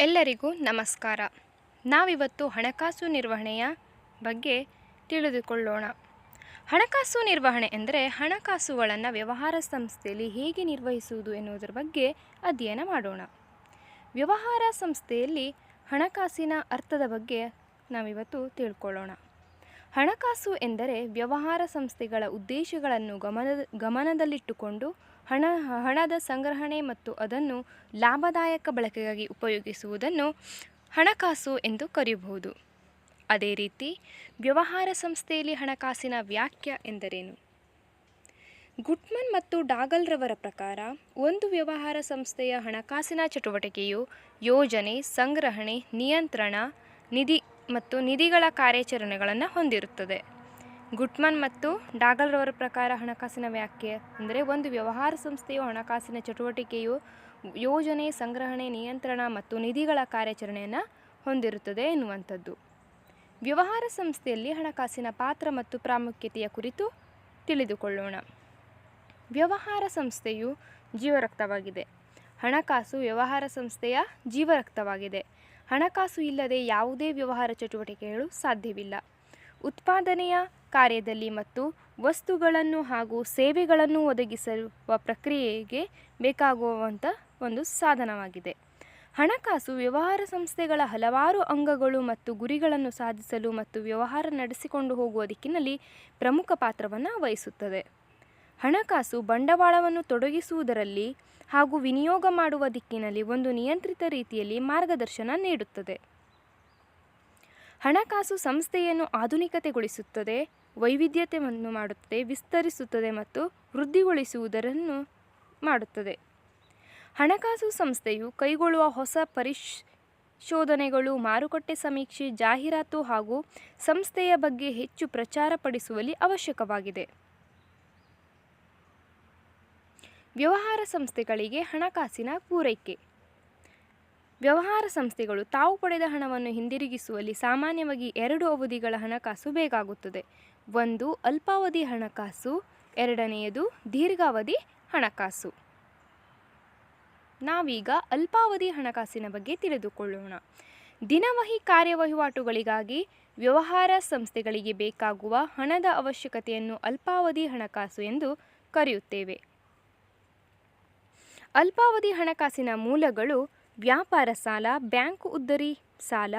ಎಲ್ಲರಿಗೂ ನಮಸ್ಕಾರ. ನಾವಿವತ್ತು ಹಣಕಾಸು ನಿರ್ವಹಣೆಯ ಬಗ್ಗೆ ತಿಳಿದುಕೊಳ್ಳೋಣ. ಹಣಕಾಸು ನಿರ್ವಹಣೆ ಎಂದರೆ ಹಣಕಾಸುಗಳನ್ನು ವ್ಯವಹಾರ ಸಂಸ್ಥೆಯಲ್ಲಿ ಹೇಗೆ ನಿರ್ವಹಿಸುವುದು ಎನ್ನುವುದರ ಬಗ್ಗೆ ಅಧ್ಯಯನ ಮಾಡೋಣ. ವ್ಯವಹಾರ ಸಂಸ್ಥೆಯಲ್ಲಿ ಹಣಕಾಸಿನ ಅರ್ಥದ ಬಗ್ಗೆ ನಾವಿವತ್ತು ತಿಳ್ಕೊಳ್ಳೋಣ. ಹಣಕಾಸು ಎಂದರೆ ವ್ಯವಹಾರ ಸಂಸ್ಥೆಗಳ ಉದ್ದೇಶಗಳನ್ನು ಗಮನ ಗಮನದಲ್ಲಿಟ್ಟುಕೊಂಡು ಹಣ, ಹಣದ ಸಂಗ್ರಹಣೆ ಮತ್ತು ಅದನ್ನು ಲಾಭದಾಯಕ ಬಳಕೆಗಾಗಿ ಉಪಯೋಗಿಸುವುದನ್ನು ಹಣಕಾಸು ಎಂದು ಕರೆಯಬಹುದು. ಅದೇ ರೀತಿ, ವ್ಯವಹಾರ ಸಂಸ್ಥೆಯಲ್ಲಿ ಹಣಕಾಸಿನ ವ್ಯಾಖ್ಯ ಎಂದರೇನು? ಗುಟ್ಮನ್ ಮತ್ತು ಡಾಗಲ್ರವರ ಪ್ರಕಾರ, ಒಂದು ವ್ಯವಹಾರ ಸಂಸ್ಥೆಯ ಹಣಕಾಸಿನ ಚಟುವಟಿಕೆಯು ಯೋಜನೆ, ಸಂಗ್ರಹಣೆ, ನಿಯಂತ್ರಣ, ನಿಧಿ ಮತ್ತು ನಿಧಿಗಳ ಕಾರ್ಯಾಚರಣೆಗಳನ್ನು ಹೊಂದಿರುತ್ತದೆ. ಗುಟ್ಮನ್ ಮತ್ತು ಡಾಗಲ್ರವರ ಪ್ರಕಾರ ಹಣಕಾಸಿನ ವ್ಯಾಖ್ಯೆ, ಅಂದರೆ ಒಂದು ವ್ಯವಹಾರ ಸಂಸ್ಥೆಯು ಹಣಕಾಸಿನ ಚಟುವಟಿಕೆಯು ಯೋಜನೆ, ಸಂಗ್ರಹಣೆ, ನಿಯಂತ್ರಣ ಮತ್ತು ನಿಧಿಗಳ ಕಾರ್ಯಾಚರಣೆಯನ್ನು ಹೊಂದಿರುತ್ತದೆ ಎನ್ನುವಂಥದ್ದು. ವ್ಯವಹಾರ ಸಂಸ್ಥೆಯಲ್ಲಿ ಹಣಕಾಸಿನ ಪಾತ್ರ ಮತ್ತು ಪ್ರಾಮುಖ್ಯತೆಯ ಕುರಿತು ತಿಳಿದುಕೊಳ್ಳೋಣ. ವ್ಯವಹಾರ ಸಂಸ್ಥೆಯು ಜೀವರಕ್ತವಾಗಿದೆ. ಹಣಕಾಸು ವ್ಯವಹಾರ ಸಂಸ್ಥೆಯ ಜೀವರಕ್ತವಾಗಿದೆ. ಹಣಕಾಸು ಇಲ್ಲದೆ ಯಾವುದೇ ವ್ಯವಹಾರ ಚಟುವಟಿಕೆಗಳು ಸಾಧ್ಯವಿಲ್ಲ. ಉತ್ಪಾದನೆಯ ಕಾರ್ಯದಲ್ಲಿ ಮತ್ತು ವಸ್ತುಗಳನ್ನು ಹಾಗೂ ಸೇವೆಗಳನ್ನು ಒದಗಿಸುವ ಪ್ರಕ್ರಿಯೆಗೆ ಬೇಕಾಗುವಂಥ ಒಂದು ಸಾಧನವಾಗಿದೆ. ಹಣಕಾಸು ವ್ಯವಹಾರ ಸಂಸ್ಥೆಗಳ ಹಲವಾರು ಅಂಗಗಳು ಮತ್ತು ಗುರಿಗಳನ್ನು ಸಾಧಿಸಲು ಮತ್ತು ವ್ಯವಹಾರ ನಡೆಸಿಕೊಂಡು ಹೋಗುವ ದಿಕ್ಕಿನಲ್ಲಿ ಪ್ರಮುಖ ಪಾತ್ರವನ್ನು ವಹಿಸುತ್ತದೆ. ಹಣಕಾಸು ಬಂಡವಾಳವನ್ನು ತೊಡಗಿಸುವುದರಲ್ಲಿ ಹಾಗೂ ವಿನಿಯೋಗ ಮಾಡುವ ದಿಕ್ಕಿನಲ್ಲಿ ಒಂದು ನಿಯಂತ್ರಿತ ರೀತಿಯಲ್ಲಿ ಮಾರ್ಗದರ್ಶನ ನೀಡುತ್ತದೆ. ಹಣಕಾಸು ಸಂಸ್ಥೆಯನ್ನು ಆಧುನಿಕತೆಗೊಳಿಸುತ್ತದೆ. ವೈವಿಧ್ಯತೆಯನ್ನು ಮಾಡುತ್ತದೆ, ವಿಸ್ತರಿಸುತ್ತದೆ ಮತ್ತು ವೃದ್ಧಿಗೊಳಿಸುವುದರನ್ನು ಮಾಡುತ್ತದೆ. ಹಣಕಾಸು ಸಂಸ್ಥೆಯು ಕೈಗೊಳ್ಳುವ ಹೊಸ ಪರಿಶೋಧನೆಗಳು, ಮಾರುಕಟ್ಟೆ ಸಮೀಕ್ಷೆ, ಜಾಹೀರಾತು ಹಾಗೂ ಸಂಸ್ಥೆಯ ಬಗ್ಗೆ ಹೆಚ್ಚು ಪ್ರಚಾರಪಡಿಸುವಲ್ಲಿ ಅವಶ್ಯಕವಾಗಿದೆ. ವ್ಯವಹಾರ ಸಂಸ್ಥೆಗಳಿಗೆ ಹಣಕಾಸಿನ ಪೂರೈಕೆ. ವ್ಯವಹಾರ ಸಂಸ್ಥೆಗಳು ತಾವು ಪಡೆದ ಹಣವನ್ನು ಹಿಂದಿರುಗಿಸುವಲ್ಲಿ ಸಾಮಾನ್ಯವಾಗಿ ಎರಡು ಅವಧಿಗಳ ಹಣಕಾಸು ಬೇಕಾಗುತ್ತದೆ. ಒಂದು ಅಲ್ಪಾವಧಿ ಹಣಕಾಸು, ಎರಡನೆಯದು ದೀರ್ಘಾವಧಿ ಹಣಕಾಸು. ನಾವೀಗ ಅಲ್ಪಾವಧಿ ಹಣಕಾಸಿನ ಬಗ್ಗೆ ತಿಳಿದುಕೊಳ್ಳೋಣ. ದಿನವಹಿ ಕಾರ್ಯವಹಿವಾಟುಗಳಿಗಾಗಿ ವ್ಯವಹಾರ ಸಂಸ್ಥೆಗಳಿಗೆ ಬೇಕಾಗುವ ಹಣದ ಅವಶ್ಯಕತೆಯನ್ನು ಅಲ್ಪಾವಧಿ ಹಣಕಾಸು ಎಂದು ಕರೆಯುತ್ತೇವೆ. ಅಲ್ಪಾವಧಿ ಹಣಕಾಸಿನ ಮೂಲಗಳು ವ್ಯಾಪಾರ ಸಾಲ, ಬ್ಯಾಂಕ್ ಉದ್ದರಿ ಸಾಲ,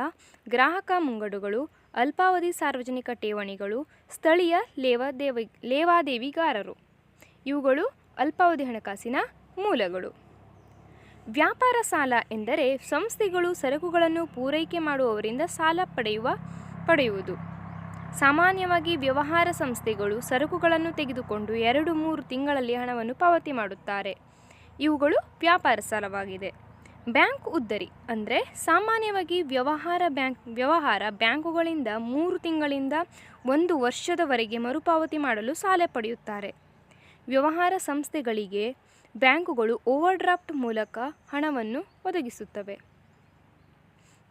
ಗ್ರಾಹಕ ಮುಂಗಡುಗಳು ಅಲ್ಪಾವಧಿ ಸಾರ್ವಜನಿಕ ಠೇವಣಿಗಳು ಸ್ಥಳೀಯ ಲೇವಾದೇವಿ ಲೇವಾದೇವಿಗಾರರು. ಇವುಗಳು ಅಲ್ಪಾವಧಿ ಹಣಕಾಸಿನ ಮೂಲಗಳು. ವ್ಯಾಪಾರ ಸಾಲ ಎಂದರೆ ಸಂಸ್ಥೆಗಳು ಸರಕುಗಳನ್ನು ಪೂರೈಕೆ ಮಾಡುವವರಿಂದ ಸಾಲ ಪಡೆಯುವ, ಪಡೆಯುವುದು. ಸಾಮಾನ್ಯವಾಗಿ ವ್ಯವಹಾರ ಸಂಸ್ಥೆಗಳು ಸರಕುಗಳನ್ನು ತೆಗೆದುಕೊಂಡು ಎರಡು ಮೂರು ತಿಂಗಳಲ್ಲಿ ಹಣವನ್ನು ಪಾವತಿ ಮಾಡುತ್ತಾರೆ. ಇವುಗಳು ವ್ಯಾಪಾರ ಸಾಲವಾಗಿದೆ. ಬ್ಯಾಂಕ್ ಉದ್ದರಿ ಅಂದರೆ ಸಾಮಾನ್ಯವಾಗಿ ವ್ಯವಹಾರ ಬ್ಯಾಂಕ್, ವ್ಯವಹಾರ ಬ್ಯಾಂಕುಗಳಿಂದ ಮೂರು ತಿಂಗಳಿಂದ ಒಂದು ವರ್ಷದವರೆಗೆ ಮರುಪಾವತಿ ಮಾಡಲು ಸಾಲ ಪಡೆಯುತ್ತಾರೆ. ವ್ಯವಹಾರ ಸಂಸ್ಥೆಗಳಿಗೆ ಬ್ಯಾಂಕುಗಳು ಓವರ್ಡ್ರಾಫ್ಟ್ ಮೂಲಕ ಹಣವನ್ನು ಒದಗಿಸುತ್ತವೆ.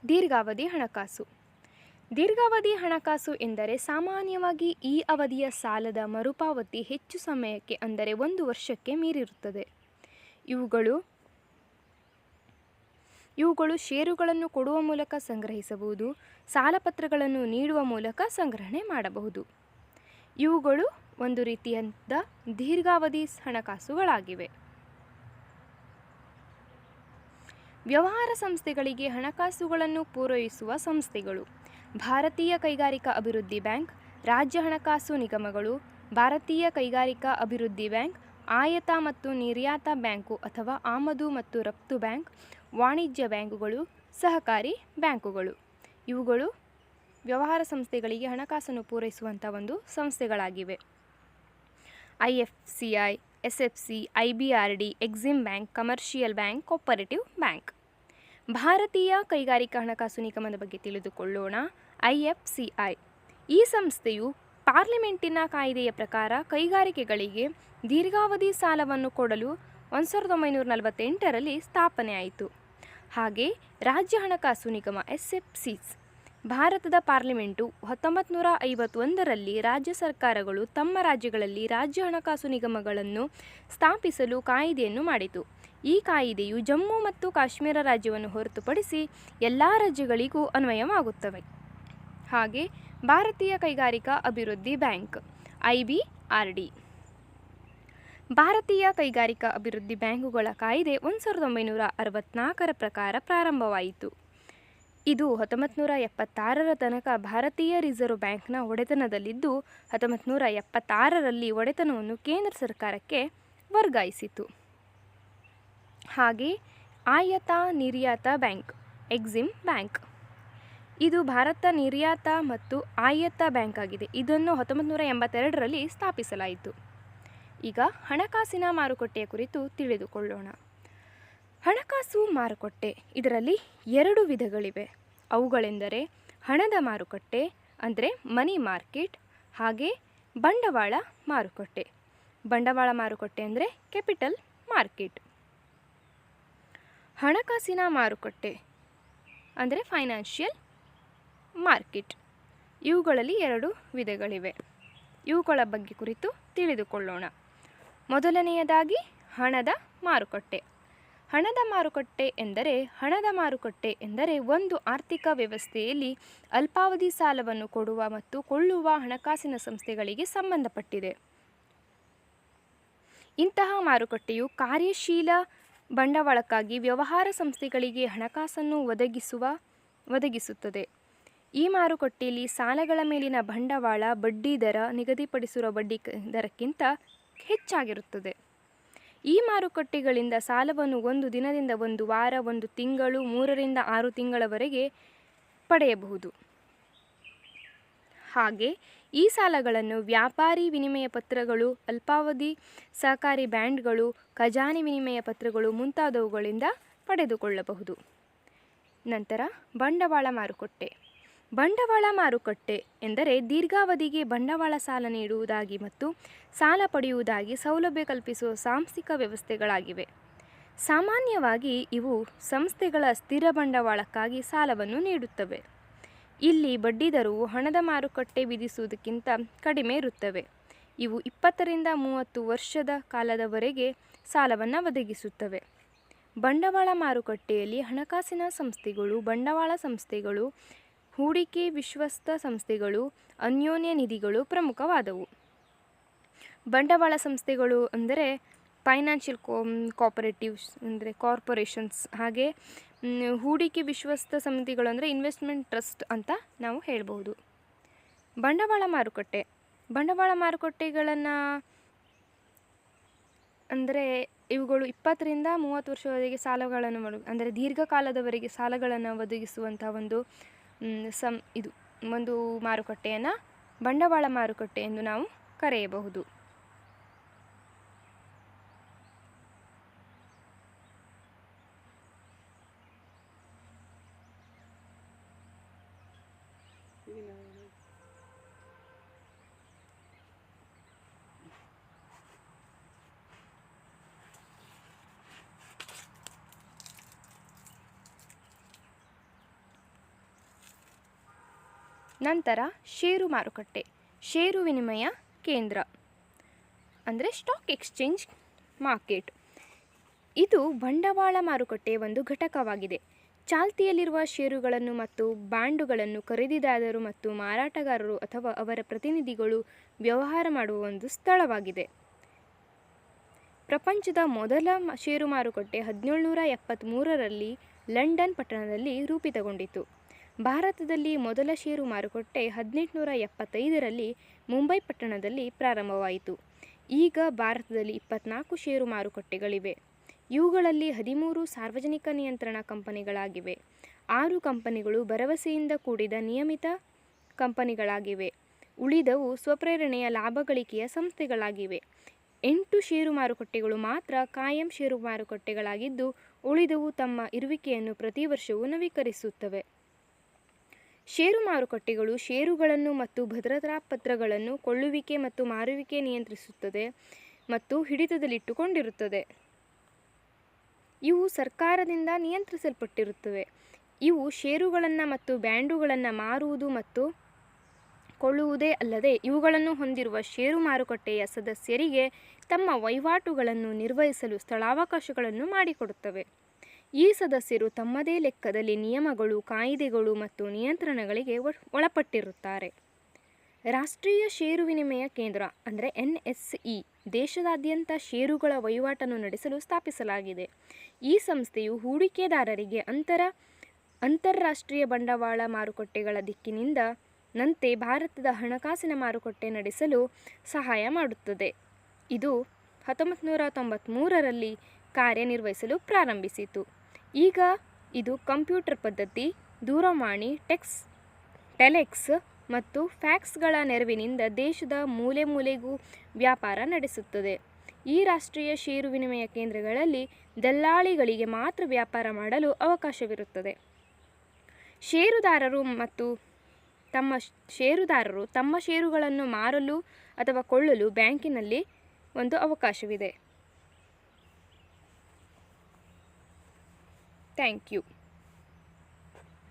ದೀರ್ಘಾವಧಿ ಹಣಕಾಸು. ದೀರ್ಘಾವಧಿ ಹಣಕಾಸು ಎಂದರೆ ಸಾಮಾನ್ಯವಾಗಿ ಈ ಅವಧಿಯ ಸಾಲದ ಮರುಪಾವತಿ ಹೆಚ್ಚು ಸಮಯಕ್ಕೆ ಅಂದರೆ ಒಂದು ವರ್ಷಕ್ಕೆ ಮೀರಿರುತ್ತದೆ. ಇವುಗಳು ಇವುಗಳು ಷೇರುಗಳನ್ನು ಕೊಡುವ ಮೂಲಕ ಸಂಗ್ರಹಿಸಬಹುದು ಸಾಲಪತ್ರಗಳನ್ನು ನೀಡುವ ಮೂಲಕ ಸಂಗ್ರಹಣೆ ಮಾಡಬಹುದು. ಇವುಗಳು ಒಂದು ರೀತಿಯಂಥ ದೀರ್ಘಾವಧಿ ಹಣಕಾಸುಗಳಾಗಿವೆ. ವ್ಯವಹಾರ ಸಂಸ್ಥೆಗಳಿಗೆ ಹಣಕಾಸುಗಳನ್ನು ಪೂರೈಸುವ ಸಂಸ್ಥೆಗಳು, ಭಾರತೀಯ ಕೈಗಾರಿಕಾ ಅಭಿವೃದ್ಧಿ ಬ್ಯಾಂಕ್, ರಾಜ್ಯ ಹಣಕಾಸು ನಿಗಮಗಳು, ಭಾರತೀಯ ಕೈಗಾರಿಕಾ ಅಭಿವೃದ್ಧಿ ಬ್ಯಾಂಕ್, ಆಯತ ಮತ್ತು ನಿರ್ಯಾತ ಬ್ಯಾಂಕು ಅಥವಾ ಆಮದು ಮತ್ತು ರಫ್ತು ಬ್ಯಾಂಕ್ ವಾಣಿಜ್ಯ ಬ್ಯಾಂಕುಗಳು, ಸಹಕಾರಿ ಬ್ಯಾಂಕುಗಳು. ಇವುಗಳು ವ್ಯವಹಾರ ಸಂಸ್ಥೆಗಳಿಗೆ ಹಣಕಾಸನ್ನು ಪೂರೈಸುವಂಥ ಒಂದು ಸಂಸ್ಥೆಗಳಾಗಿವೆ. I F C I, S F C, I B R D, EXIM bank, commercial bank, cooperative bank. ಭಾರತೀಯ ಕೈಗಾರಿಕಾ ಹಣಕಾಸು ನಿಗಮದ ಬಗ್ಗೆ ತಿಳಿದುಕೊಳ್ಳೋಣ. I F C I. ಈ ಸಂಸ್ಥೆಯು ಪಾರ್ಲಿಮೆಂಟಿನ ಕಾಯ್ದೆಯ ಪ್ರಕಾರ ಕೈಗಾರಿಕೆಗಳಿಗೆ ದೀರ್ಘಾವಧಿ ಸಾಲವನ್ನು ಕೊಡಲು ಒಂದು ಸಾವಿರದ ಒಂಬೈನೂರ ನಲವತ್ತೆಂಟರಲ್ಲಿ ಸ್ಥಾಪನೆಯಾಯಿತು. ಹಾಗೆ ರಾಜ್ಯ ಹಣಕಾಸು ನಿಗಮ ಎಸ್ ಸಿಸ್ ಭಾರತದ ಪಾರ್ಲಿಮೆಂಟು ಹತ್ತೊಂಬತ್ತು ನೂರ ಐವತ್ತೊಂದರಲ್ಲಿ ರಾಜ್ಯ ಸರ್ಕಾರಗಳು ತಮ್ಮ ರಾಜ್ಯಗಳಲ್ಲಿ ರಾಜ್ಯ ಹಣಕಾಸು ನಿಗಮಗಳನ್ನು ಸ್ಥಾಪಿಸಲು ಕಾಯಿದೆಯನ್ನು ಮಾಡಿತು. ಈ ಕಾಯಿದೆಯು ಜಮ್ಮು ಮತ್ತು ಕಾಶ್ಮೀರ ರಾಜ್ಯವನ್ನು ಹೊರತುಪಡಿಸಿ ಎಲ್ಲ ರಾಜ್ಯಗಳಿಗೂ ಅನ್ವಯವಾಗುತ್ತವೆ. ಹಾಗೆ ಭಾರತೀಯ ಕೈಗಾರಿಕಾ ಅಭಿವೃದ್ಧಿ bank, I B R D. ಭಾರತೀಯ ಕೈಗಾರಿಕಾ ಅಭಿವೃದ್ಧಿ ಬ್ಯಾಂಕುಗಳ ಕಾಯ್ದೆ ಒಂದು ಸಾವಿರದ ಒಂಬೈನೂರ ಅರವತ್ನಾಲ್ಕರ ಪ್ರಕಾರ ಪ್ರಾರಂಭವಾಯಿತು. ಇದು ಹತ್ತೊಂಬತ್ತು ನೂರ ಎಪ್ಪತ್ತಾರರ ತನಕ ಭಾರತೀಯ ರಿಸರ್ವ್ ಬ್ಯಾಂಕ್ನ ಒಡೆತನದಲ್ಲಿದ್ದು ಹತ್ತೊಂಬತ್ತು ನೂರ ಎಪ್ಪತ್ತಾರರಲ್ಲಿ ಒಡೆತನವನ್ನು ಕೇಂದ್ರ ಸರ್ಕಾರಕ್ಕೆ ವರ್ಗಾಯಿಸಿತು. ಹಾಗೆ ಆಯತ ನಿರ್ಯಾತ ಬ್ಯಾಂಕ್, ಎಕ್ಸಿಮ್ ಬ್ಯಾಂಕ್. ಇದು ಭಾರತ ನಿರ್ಯಾತ ಮತ್ತು ಆಯತ ಬ್ಯಾಂಕ್ ಆಗಿದೆ. ಇದನ್ನು ಹತ್ತೊಂಬತ್ತು ನೂರ ಎಂಬತ್ತೆರಡರಲ್ಲಿ ಸ್ಥಾಪಿಸಲಾಯಿತು. ಈಗ ಹಣಕಾಸಿನ ಮಾರುಕಟ್ಟೆಯ ಕುರಿತು ತಿಳಿದುಕೊಳ್ಳೋಣ. ಹಣಕಾಸು ಮಾರುಕಟ್ಟೆ, ಇದರಲ್ಲಿ ಎರಡು ವಿಧಗಳಿವೆ. ಅವುಗಳೆಂದರೆ ಹಣದ ಮಾರುಕಟ್ಟೆ, ಅಂದರೆ ಮನಿ ಮಾರ್ಕೆಟ್, ಹಾಗೆ ಬಂಡವಾಳ ಮಾರುಕಟ್ಟೆ. ಬಂಡವಾಳ ಮಾರುಕಟ್ಟೆ ಅಂದರೆ ಕ್ಯಾಪಿಟಲ್ ಮಾರ್ಕೆಟ್. ಹಣಕಾಸಿನ ಮಾರುಕಟ್ಟೆ, ಅಂದರೆ ಫೈನಾನ್ಷಿಯಲ್ ಮಾರ್ಕೆಟ್. ಇವುಗಳಲ್ಲಿ ಎರಡು ವಿಧಗಳಿವೆ. ಇವುಗಳ ಬಗ್ಗೆ ಕುರಿತು ತಿಳಿದುಕೊಳ್ಳೋಣ. ಮೊದಲನೆಯದಾಗಿ ಹಣದ ಮಾರುಕಟ್ಟೆ. ಹಣದ ಮಾರುಕಟ್ಟೆ ಎಂದರೆ, ಹಣದ ಮಾರುಕಟ್ಟೆ ಎಂದರೆ ಒಂದು ಆರ್ಥಿಕ ವ್ಯವಸ್ಥೆಯಲ್ಲಿ ಅಲ್ಪಾವಧಿ ಸಾಲವನ್ನು ಕೊಡುವ ಮತ್ತು ಕೊಳ್ಳುವ ಹಣಕಾಸಿನ ಸಂಸ್ಥೆಗಳಿಗೆ ಸಂಬಂಧಪಟ್ಟಿದೆ. ಇಂತಹ ಮಾರುಕಟ್ಟೆಯು ಕಾರ್ಯಶೀಲ ಬಂಡವಾಳಕ್ಕಾಗಿ ವ್ಯವಹಾರ ಸಂಸ್ಥೆಗಳಿಗೆ ಹಣಕಾಸನ್ನು ಒದಗಿಸುವ, ಒದಗಿಸುತ್ತದೆ. ಈ ಮಾರುಕಟ್ಟೆಯಲ್ಲಿ ಸಾಲಗಳ ಮೇಲಿನ ಬಂಡವಾಳ, ಬಡ್ಡಿ ದರ ನಿಗದಿಪಡಿಸಿರುವ ಬಡ್ಡಿ ದರಕ್ಕಿಂತ ಹೆಚ್ಚಾಗಿರುತ್ತದೆ. ಈ ಮಾರುಕಟ್ಟೆಗಳಿಂದ ಸಾಲವನ್ನು ಒಂದು ದಿನದಿಂದ ಒಂದು ವಾರ, ಒಂದು ತಿಂಗಳು, ಮೂರರಿಂದ ಆರು ತಿಂಗಳವರೆಗೆ ಪಡೆಯಬಹುದು. ಹಾಗೆ ಈ ಸಾಲಗಳನ್ನು ವ್ಯಾಪಾರಿ ವಿನಿಮಯ ಪತ್ರಗಳು, ಅಲ್ಪಾವಧಿ ಸಹಕಾರಿ ಬ್ಯಾಂಡ್ಗಳು, ಖಜಾನೆ ವಿನಿಮಯ ಪತ್ರಗಳು ಮುಂತಾದವುಗಳಿಂದ ಪಡೆದುಕೊಳ್ಳಬಹುದು. ನಂತರ ಬಂಡವಾಳ ಮಾರುಕಟ್ಟೆ. ಬಂಡವಾಳ ಮಾರುಕಟ್ಟೆ ಎಂದರೆ ದೀರ್ಘಾವಧಿಗೆ ಬಂಡವಾಳ ಸಾಲ ನೀಡುವುದಾಗಿ ಮತ್ತು ಸಾಲ ಪಡೆಯುವುದಾಗಿ ಸೌಲಭ್ಯ ಕಲ್ಪಿಸುವ ಸಾಂಸ್ಥಿಕ ವ್ಯವಸ್ಥೆಗಳಾಗಿವೆ. ಸಾಮಾನ್ಯವಾಗಿ ಇವು ಸಂಸ್ಥೆಗಳ ಸ್ಥಿರ ಬಂಡವಾಳಕ್ಕಾಗಿ ಸಾಲವನ್ನು ನೀಡುತ್ತವೆ. ಇಲ್ಲಿ ಬಡ್ಡಿದರವು ಹಣದ ಮಾರುಕಟ್ಟೆ ವಿಧಿಸುವುದಕ್ಕಿಂತ ಕಡಿಮೆ ಇರುತ್ತವೆ. ಇವು ಇಪ್ಪತ್ತರಿಂದ ಮೂವತ್ತು ವರ್ಷದ ಕಾಲದವರೆಗೆ ಸಾಲವನ್ನು ಒದಗಿಸುತ್ತವೆ. ಬಂಡವಾಳ ಮಾರುಕಟ್ಟೆಯಲ್ಲಿ ಹಣಕಾಸಿನ ಸಂಸ್ಥೆಗಳು, ಬಂಡವಾಳ ಸಂಸ್ಥೆಗಳು ಹೂಡಿಕೆ ವಿಶ್ವಸ್ತ ಸಂಸ್ಥೆಗಳು, ಅನ್ಯೋನ್ಯ ನಿಧಿಗಳು ಪ್ರಮುಖವಾದವು. ಬಂಡವಾಳ ಸಂಸ್ಥೆಗಳು ಅಂದರೆ ಫೈನಾನ್ಷಿಯಲ್ ಕೋ ಕೋಪರೇಟಿವ್ಸ್ ಅಂದರೆ ಕಾರ್ಪೊರೇಷನ್ಸ್ ಹಾಗೆ ಹೂಡಿಕೆ ವಿಶ್ವಸ್ತ ಸಮಿತಿಗಳು ಅಂದರೆ ಇನ್ವೆಸ್ಟ್ಮೆಂಟ್ ಟ್ರಸ್ಟ್ ಅಂತ ನಾವು ಹೇಳ್ಬೋದು. ಬಂಡವಾಳ ಮಾರುಕಟ್ಟೆ. ಬಂಡವಾಳ ಮಾರುಕಟ್ಟೆಗಳನ್ನು ಅಂದರೆ ಇವುಗಳು ಇಪ್ಪತ್ತರಿಂದ ಮೂವತ್ತು ವರ್ಷದವರೆಗೆ ಸಾಲಗಳನ್ನು ಅಂದರೆ ದೀರ್ಘಕಾಲದವರೆಗೆ ಸಾಲಗಳನ್ನು ಒದಗಿಸುವಂಥ ಒಂದು ಸಂ ಇದು ಒಂದು ಮಾರುಕಟ್ಟೆಯನ್ನು ಬಂಡವಾಳ ಮಾರುಕಟ್ಟೆ ಎಂದು ನಾವು ಕರೆಯಬಹುದು. ನಂತರ ಷೇರು ಮಾರುಕಟ್ಟೆ, ಷೇರು ವಿನಿಮಯ ಕೇಂದ್ರ, ಅಂದರೆ ಸ್ಟಾಕ್ ಎಕ್ಸ್ಚೇಂಜ್ ಮಾರ್ಕೆಟ್ ಇದು ಬಂಡವಾಳ ಮಾರುಕಟ್ಟೆಯ ಒಂದು ಘಟಕವಾಗಿದೆ. ಚಾಲ್ತಿಯಲ್ಲಿರುವ ಷೇರುಗಳನ್ನು ಮತ್ತು ಬಾಂಡುಗಳನ್ನು ಖರೀದಿದಾರರು ಮತ್ತು ಮಾರಾಟಗಾರರು ಅಥವಾ ಅವರ ಪ್ರತಿನಿಧಿಗಳು ವ್ಯವಹಾರ ಮಾಡುವ ಒಂದು ಸ್ಥಳವಾಗಿದೆ. ಪ್ರಪಂಚದ ಮೊದಲ ಷೇರು ಮಾರುಕಟ್ಟೆ ಹದಿನೇಳುನೂರ ಎಪ್ಪತ್ತ್ಮೂರರಲ್ಲಿ ಲಂಡನ್ ಪಟ್ಟಣದಲ್ಲಿ ರೂಪಿತಗೊಂಡಿತು. ಭಾರತದಲ್ಲಿ ಮೊದಲ ಷೇರು ಮಾರುಕಟ್ಟೆ ಹದಿನೆಂಟುನೂರ ಎಪ್ಪತ್ತೈದರಲ್ಲಿ ಮುಂಬೈ ಪಟ್ಟಣದಲ್ಲಿ ಪ್ರಾರಂಭವಾಯಿತು. ಈಗ ಭಾರತದಲ್ಲಿ ಇಪ್ಪತ್ನಾಲ್ಕು ಷೇರು ಮಾರುಕಟ್ಟೆಗಳಿವೆ. ಇವುಗಳಲ್ಲಿ ಹದಿಮೂರು ಸಾರ್ವಜನಿಕ ನಿಯಂತ್ರಣ ಕಂಪನಿಗಳಾಗಿವೆ. ಆರು ಕಂಪನಿಗಳು ಭರವಸೆಯಿಂದ ಕೂಡಿದ ನಿಯಮಿತ ಕಂಪನಿಗಳಾಗಿವೆ. ಉಳಿದವು ಸ್ವಪ್ರೇರಣೆಯ ಲಾಭ ಗಳಿಕೆಯ ಸಂಸ್ಥೆಗಳಾಗಿವೆ. ಎಂಟು ಷೇರು ಮಾರುಕಟ್ಟೆಗಳು ಮಾತ್ರ ಕಾಯಂ ಷೇರು ಮಾರುಕಟ್ಟೆಗಳಾಗಿದ್ದು, ಉಳಿದವು ತಮ್ಮ ಇರುವಿಕೆಯನ್ನು ಪ್ರತಿ ವರ್ಷವೂ ನವೀಕರಿಸುತ್ತವೆ. ಷೇರು ಮಾರುಕಟ್ಟೆಗಳು ಷೇರುಗಳನ್ನು ಮತ್ತು ಭದ್ರತಾ ಪತ್ರಗಳನ್ನು ಕೊಳ್ಳುವಿಕೆ ಮತ್ತು ಮಾರುವಿಕೆ ನಿಯಂತ್ರಿಸುತ್ತದೆ ಮತ್ತು ಹಿಡಿತದಲ್ಲಿಟ್ಟುಕೊಂಡಿರುತ್ತದೆ. ಇವು ಸರ್ಕಾರದಿಂದ ನಿಯಂತ್ರಿಸಲ್ಪಟ್ಟಿರುತ್ತವೆ. ಇವು ಷೇರುಗಳನ್ನು ಮತ್ತು ಬ್ಯಾಂಡುಗಳನ್ನು ಮಾರುವುದು ಮತ್ತು ಕೊಳ್ಳುವುದೇ ಅಲ್ಲದೆ ಇವುಗಳನ್ನು ಹೊಂದಿರುವ ಷೇರು ಮಾರುಕಟ್ಟೆಯ ಸದಸ್ಯರಿಗೆ ತಮ್ಮ ವಹಿವಾಟುಗಳನ್ನು ನಿರ್ವಹಿಸಲು ಸ್ಥಳಾವಕಾಶಗಳನ್ನು ಮಾಡಿಕೊಡುತ್ತವೆ. ಈ ಸದಸ್ಯರು ತಮ್ಮದೇ ಲೆಕ್ಕದಲ್ಲಿ ನಿಯಮಗಳು, ಕಾಯಿದೆಗಳು ಮತ್ತು ನಿಯಂತ್ರಣಗಳಿಗೆ ಒಳಪಟ್ಟಿರುತ್ತಾರೆ. ರಾಷ್ಟ್ರೀಯ ಷೇರು ವಿನಿಮಯ ಕೇಂದ್ರ ಅಂದರೆ ಎನ್ ಎಸ್ ಇ, ದೇಶದಾದ್ಯಂತ ಷೇರುಗಳ ವಹಿವಾಟನ್ನು ನಡೆಸಲು ಸ್ಥಾಪಿಸಲಾಗಿದೆ. ಈ ಸಂಸ್ಥೆಯು ಹೂಡಿಕೆದಾರರಿಗೆ ಅಂತರ, ಅಂತಾರಾಷ್ಟ್ರೀಯ ಬಂಡವಾಳ ಮಾರುಕಟ್ಟೆಗಳ ದಿಕ್ಕಿನಿಂದ ನಂತೆ ಭಾರತದ ಹಣಕಾಸಿನ ಮಾರುಕಟ್ಟೆ ನಡೆಸಲು ಸಹಾಯ ಮಾಡುತ್ತದೆ. ಇದು ಹತ್ತೊಂಬತ್ತು ನೂರ ತೊಂಬತ್ತ್ಮೂರರಲ್ಲಿ ಕಾರ್ಯನಿರ್ವಹಿಸಲು ಪ್ರಾರಂಭಿಸಿತು. ಈಗ ಇದು ಕಂಪ್ಯೂಟರ್ ಪದ್ಧತಿ, ದೂರವಾಣಿ, ಟೆಕ್ಸ್, ಟೆಲೆಕ್ಸ್ ಮತ್ತು ಫ್ಯಾಕ್ಸ್ಗಳ ನೆರವಿನಿಂದ ದೇಶದ ಮೂಲೆ ಮೂಲೆಗೂ ವ್ಯಾಪಾರ ನಡೆಸುತ್ತದೆ. ಈ ರಾಷ್ಟ್ರೀಯ ಷೇರು ವಿನಿಮಯ ಕೇಂದ್ರಗಳಲ್ಲಿ ದಲ್ಲಾಳಿಗಳಿಗೆ ಮಾತ್ರ ವ್ಯಾಪಾರ ಮಾಡಲು ಅವಕಾಶವಿರುತ್ತದೆ. ಷೇರುದಾರರು ಮತ್ತು ತಮ್ಮ ಷೇರುದಾರರು ತಮ್ಮ ಷೇರುಗಳನ್ನು ಮಾರಲು ಅಥವಾ ಕೊಳ್ಳಲು ಬ್ಯಾಂಕಿನಲ್ಲಿ ಒಂದು ಅವಕಾಶವಿದೆ. Thank you.